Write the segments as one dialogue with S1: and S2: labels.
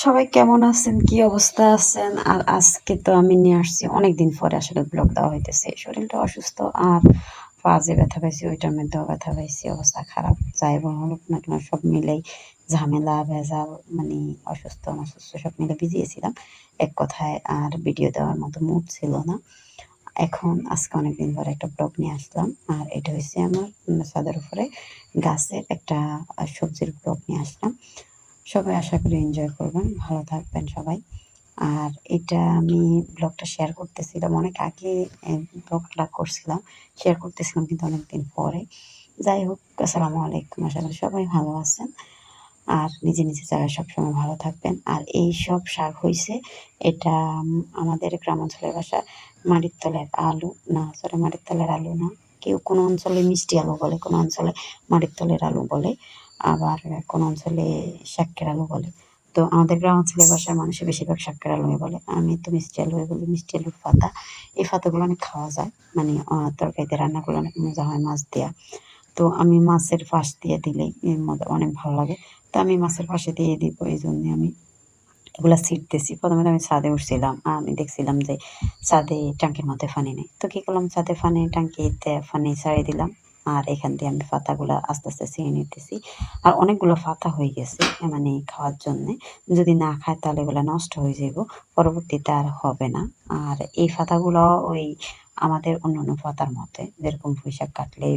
S1: সবাই কেমন আছেন? কি অবস্থা আছেন? আর আজকে তো আমি নিয়ে আসছি অনেকদিন পরে আসলে ব্লগ দেওয়া হইতেছে। শরীরটা অসুস্থ আর পা-যে ব্যথা পাইছি ওইটার মধ্যেও ব্যথা পাইছি। অবস্থা খারাপ। যাই হোক না কেন সব মিলেই ঝামেলা, ভেজাল মানে অসুস্থ অসুস্থ সব মিলে ভিজিয়েছিলাম। এক কথায় আর ভিডিও দেওয়ার মতো মুড ছিল না। এখন আজকে অনেকদিন পরে একটা ব্লগ নিয়ে আসলাম। আর এটা হইছে আমার ছাদের উপরে গাছের একটা সবজির ব্লগ নিয়ে আসলাম। সবাই আশা করি এনজয় করবেন। ভালো থাকবেন সবাই। আর এটা আমি ব্লগটা শেয়ার করতেছিলাম অনেক আগে ব্লগটা করছিলাম। শেয়ার করতেছিলাম কিন্তু অনেকদিন পরে। যাই হোক আসসালামু আলাইকুম। আশা করি সবাই ভালো আছেন। আর নিজে, নিজে জায়গায় সবসময় ভালো থাকবেন। আর এইসব শাক হইছে এটা আমাদের গ্রামাঞ্চলের ভাষায় মাটির তলের আলু না সরি মাটির তলের আলু না। কেউ কোনো অঞ্চলে মিষ্টি আলু বলে, কোনো অঞ্চলে মাটির তলের আলু বলে। আবার কোনো অঞ্চলে শাক্কের আলু বলে। তো আমাদের গ্রাম অঞ্চলের ভাষায় মানুষে বেশিরভাগ শাক্কের আলুই বলে। আমি তো মিষ্টি আলুই বলি। মিষ্টি আলুর পাতা। এই পাতাগুলো অনেক খাওয়া যায়। মানে তরকারিতে রান্না করলে অনেক মজা হয় মাছ দেওয়া তো আমি মাছের ফাঁস দিয়ে দিলেই অনেক ভালো লাগে। তো আমি মাছের ফাঁসে দিয়ে দিব এইজন্যে আমি এগুলা ছিঁড়তেছি। প্রথমে আমি ছাদে উঠছিলাম। আমি দেখছিলাম যে ছাদে ট্যাঙ্কির মধ্যে ফানি নেই। তো কি করলাম ছাদে ফানি ট্যাঙ্কিতে ফানি ছাড়িয়ে দিলাম। আর এখান দিয়ে আমি পাতাগুলো আস্তে, আস্তে ছিঁড়ে নিতেছি। আর অনেকগুলো পাতা হয়ে গেছে মানে খাওয়ার জন্যে। যদি না খায় তাহলে এগুলো নষ্ট হয়ে যাইব। পরবর্তীতে আর হবে না। আর এই পাতাগুলো ওই আমাদের অন্য অন্য পাতার মতে যেরকম পুঁইশাক কাটলে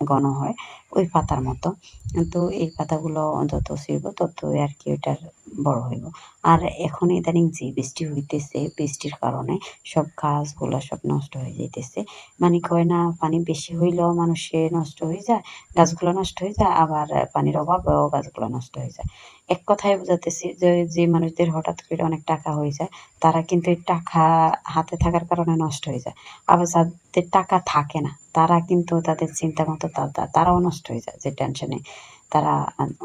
S1: ঘন হয় ওই পাতার মতো। তো এই পাতাগুলো যত ছিঁড়ব আর কি ওইটার বড় হইব। আর এখন ইদানিং যে বৃষ্টি হইতেছে বৃষ্টির কারণে সব গাছগুলা সব নষ্ট হয়ে যাইতেছে। মানে কয় না পানি বেশি হইলেও মানুষে নষ্ট হয়ে যায়, গাছগুলো নষ্ট হয়ে যায় আবার পানির অভাবেও গাছগুলো নষ্ট হয়ে যায়। এক কথায় বুঝাতেছি যে, যে মানুষদের হঠাৎ করে অনেক টাকা হয়ে যায় তারা কিন্তু এই টাকা হাতে থাকার কারণে নষ্ট হয়ে যায়। আবার যাদের টাকা থাকে না তারা কিন্তু তাদের চিন্তা মতো তারাও নষ্ট হয়ে যায় যে টেনশনে তারা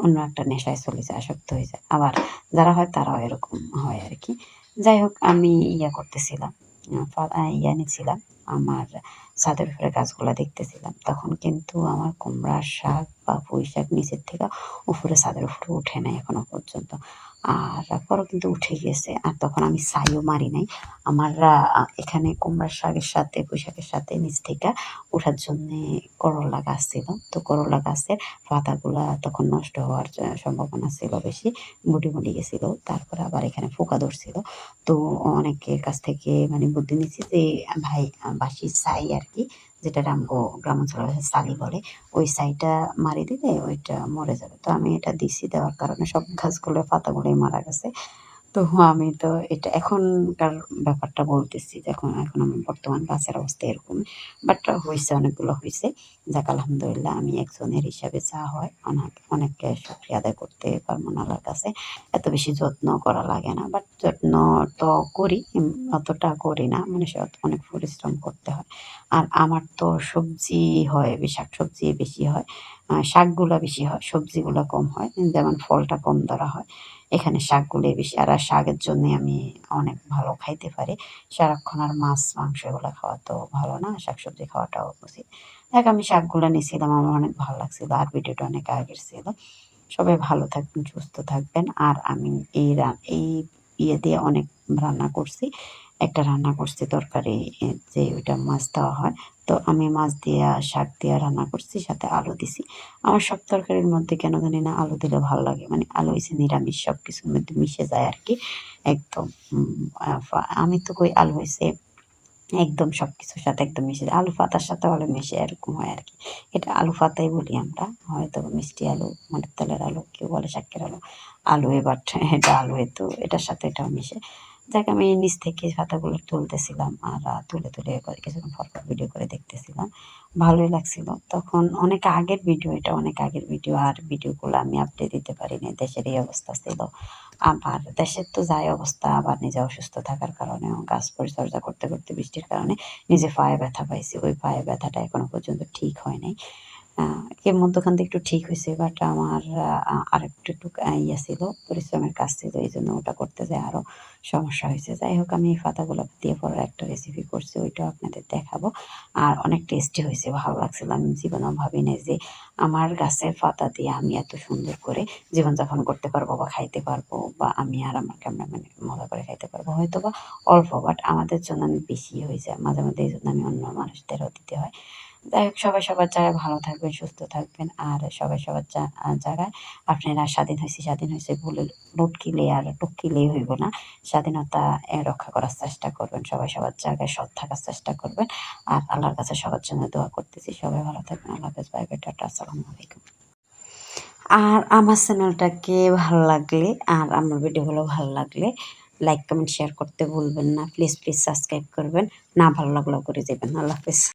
S1: অন্য একটা নেশায় চলে যায়, আসক্ত হয়ে যায়। আবার যারা হয় তারাও এরকম হয় আর কি যাই হোক আমি ইয়া করতেছিলাম ইয়া নিচ্ছিলাম আমার ছাদের উপরে গাছগুলা দেখতেছিলাম। তখন কিন্তু আমার কুমড়ার শাক বা পুঁই শাক নিচের থেকে উপরে ছাদের উপরে উঠে নাই এখনও পর্যন্ত। আর তারপরও কিন্তু উঠে গেছে। আর তখন আমি ছাইও মারি নাই। আমার আ এখানে কুমড়ার শাকের সাথে পুঁইশাকের সাথে নিচ থেকে ওঠার জন্যে করলা গাছ ছিল। তো করলা গাছের পাতাগুলা তখন নষ্ট হওয়ার সম্ভাবনা ছিল বেশি। মুডি, মুডি গেছিল। তারপরে আবার এখানে পোকা ধরছিল। তো অনেকের কাছ থেকে মানে বুদ্ধি নিচ্ছি যে ভাই আ বাঁশির ছাই আরকি যেটা আমগো গ্রাম অঞ্চলের ভাষায় ছালি বলে। ওই ছাইটা মারি দিলে ওইটা মরে যাবে। তো আমি এটা দিছি দেওয়ার কারণে সব গাছগুলোর পাতাগুলোই মারা গেছে। তো আমি তো এটা এখনকার ব্যাপারটা বলতেছি যে এখন আমার বর্তমান গাছের অবস্থা এরকম বাট হয়েছে অনেকগুলো হয়েছে যাক আলহামদুলিল্লাহ আমি একজনের হিসাবে যা হয় অনেক অনেক শুকরিয়া আদায় করতে পারব না কাছে। এত বেশি যত্ন করা লাগে না। বাট যত্ন তো করি অতটা করি না। মানুষের অনেক পরিশ্রম করতে হয়। আর আমার তো সবজি হয় শাক সবজি বেশি হয়। শাকগুলা বেশি হয়, সবজিগুলা কম হয়। যেমন ফলটা কম ধরা হয়। এখানে শাকগুলি বেশি। আর শাকের জন্যে আমি অনেক ভালো খাইতে পারি। সারাক্ষণ আর মাছ, মাংস এগুলো খাওয়া তো ভালো না। শাকসবজি খাওয়াটাও উচিত। দেখ আমি শাকগুলো নিয়েছিলাম আমার অনেক ভালো লাগছিল। আর ভিডিওটা অনেক আগের ছিল। সবাই ভালো থাকবেন, সুস্থ থাকবেন। আর আমি এই এই ইয়ে দিয়ে অনেক রান্না করছি। একটা রান্না করছি তরকারি যে ওইটা মাছ দেওয়া হয়। তো আমি মাছ দিয়া শাক দিয়া রান্না করছি সাথে আলু দিছি। আমার সব তরকারির মধ্যে কেন জানি না আলু দিলে ভালো লাগে। মানে আলু হয়েছে নিরামিষ সবকিছুর মধ্যে মিশে যায় আর কি একদম আমি তো কই আলু হয়েছে একদম সবকিছুর সাথে একদম মিশে যায়। আলু পাতার সাথেও আলু মিশে এরকম হয় আর কি এটা আলু পাতাই বলি আমরা। হয়তো মিষ্টি আলু, মাটির তলের আলু, কেউ বলে শাকের আলু। আলু এবার এটা আলু তো এটার সাথে এটাও মিশে। যাক আমি নিচ থেকে পাতাগুলো তুলতেছিলাম আর তুলে, তুলে কিছুক্ষণ পর, পর ভিডিও করে দেখতেছিলাম। ভালোই লাগছিল। তখন অনেক আগের ভিডিও এটা অনেক আগের ভিডিও। আর ভিডিওগুলো আমি আপডেট দিতে পারিনি দেশের এই অবস্থা ছিল। আবার দেশের তো যাই অবস্থা আবার নিজে অসুস্থ থাকার কারণে গাছ পরিচর্যা করতে, করতে বৃষ্টির কারণে নিজে পায়ে ব্যথা পাইছি। ওই পায়ে ব্যথাটা এখনও পর্যন্ত ঠিক হয় নাই। এর মধ্যখান থেকে একটু ঠিক হয়েছে বাট আমার আর একটু একটু ইয়ে ছিল পরিশ্রমের কাজ ছিল, এই জন্য ওটা করতে যায় আরও সমস্যা হয়েছে। যাই হোক, আমি এই পাতাগুলো দিয়ে পরে একটা রেসিপি করছি, ওইটাও আপনাদের দেখাবো। আর অনেক টেস্টি হয়েছে, ভালো লাগছিল, আমি জীবনেও ভাবি না যে আমার গাছের পাতা দিয়ে আমি এত সুন্দর করে জীবনযাপন করতে পারব বা খাইতে পারব বা আমি আর আমার ক্যামেরাম্যান মজা করে খাইতে পারব হয়তো বা অল্প বাট আমাদের জন্য আমি বেশি হয়ে যায়। মাঝে মাঝে এই জন্য আমি অন্য মানুষদেরও দিতে হয়। যাই হোক, সবাই সবার জায়গায় ভালো থাকবেন, সুস্থ থাকবেন আর সবাই সবার জায়গায় আপনারা স্বাধীন হয়েছে স্বাধীন হয়েছে বলে লটকিলে আর টুকিলেই হইব না। স্বাধীনতা রক্ষা করার চেষ্টা করবেন, সবাই সবার জায়গায় সৎ থাকার চেষ্টা করবেন। আর আল্লাহর কাছে সবার জন্য দোয়া করতেছি। সবাই ভালো থাকবেন। আল্লাহ হাফেজ। বাই আসসালামু আলাইকুম আর আমার চ্যানেলটাকে ভালো লাগলে আর আমার ভিডিওগুলো ভালো লাগলে লাইক, কমেন্ট, শেয়ার করতে ভুলবেন না। প্লিজ প্লিজ সাবস্ক্রাইব করবেন। না ভালো লাগলেও করে দেবেন। আল্লাহ হাফেজ।